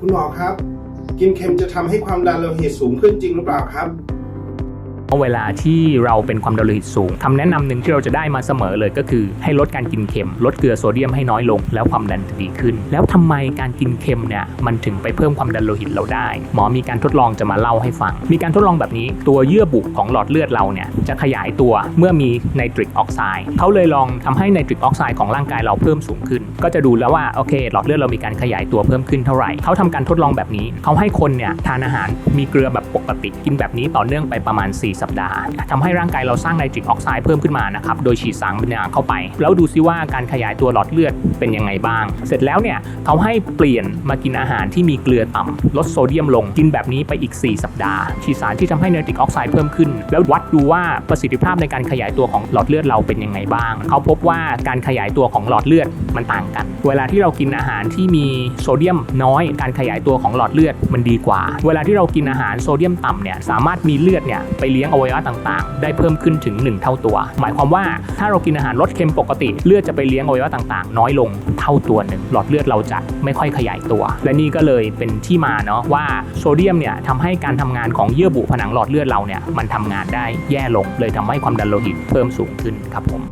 คุณหมอครับ กินเค็มจะทำให้ความดันโลหิตสูงขึ้นจริงหรือเปล่าครับ เวลาที่เราเป็นความดันโลหิตสูงคำแนะนำหนึ่งที่เราจะได้มาเสมอเลยก็คือ ให้ลดการกินเค็ม ลดเกลือโซเดียมให้น้อยลง แล้วความดันจะดีขึ้น แล้วทำไมการกินเค็มเนี่ยมันถึงไปเพิ่มความดันโลหิตเราได้ หมอมีการทดลองจะมาเล่าให้ฟัง มีการทดลองแบบนี้ตัวเยื่อบุของหลอดเลือดเราเนี่ยจะขยายตัวเมื่อมีไนตริกออกไซด์เขาเลยลองทำให้ไนตริกออกไซด์ของร่างกายเราเพิ่มสูงขึ้น ก็จะดูแล้วว่าโอเค หลอดเลือดเรามีการขยายตัวเพิ่มขึ้นเท่าไหร่เขาทำการทดลองแบบนี้เขาให้คนเนี่ยทานอาหารมีเกลือแบบปกติกินแบบนี้ต่อเนื่องไปประมาณ4สัปดาห์ทำให้ร่างกายเราสร้างไนตริกออกไซด์เพิ่มขึ้นมานะครับโดยฉีดสารบรรยางเข้าไป แล้วดูซิว่าการขยายตัวหลอดเลือดเป็นยังไงบ้าง เสร็จแล้วเนี่ยเขาให้เปลี่ยนมากินอาหารที่มีเกลือต่ำลดโซเดียมลงกินแบบนี้ไปอีก 4 สัปดาห์ ฉีดสารที่ทำให้ไนตริกออกไซด์เพิ่มขึ้น แล้ววัดดูว่าประสิทธิภาพในการขยายตัวของหลอดเลือดเราเป็นยังไงบ้าง เขาพบว่าการขยายตัวของหลอดเลือดมันต่างกัน เวลาที่เรากินอาหารที่มีโซเดียมน้อย การขยายตัวของหลอดเลือดมันดีกว่า เวลาที่เรากินอาหารโซเดียมต่ำเนี่ยสามารถมีเลือดเนี่ยไปเลี้ยงอวัยวะต่างๆ ได้เพิ่มขึ้นถึง 1 เท่าตัว หมายความว่าถ้าเรากินอาหารรสเค็มปกติ เลือดจะไปเลี้ยงอวัยวะต่างๆ น้อยลงเท่าตัวหนึ่งหลอดเลือดเราจะไม่ค่อยขยายตัว และนี่ก็เลยเป็นที่มาเนาะว่าโซเดียมเนี่ยทำให้การทำงานของเยื่อบุผนังหลอดเลือดเราเนี่ยมันทำงานได้แย่ลงเลยทำให้ความดันโลหิตเพิ่มสูงขึ้นครับผม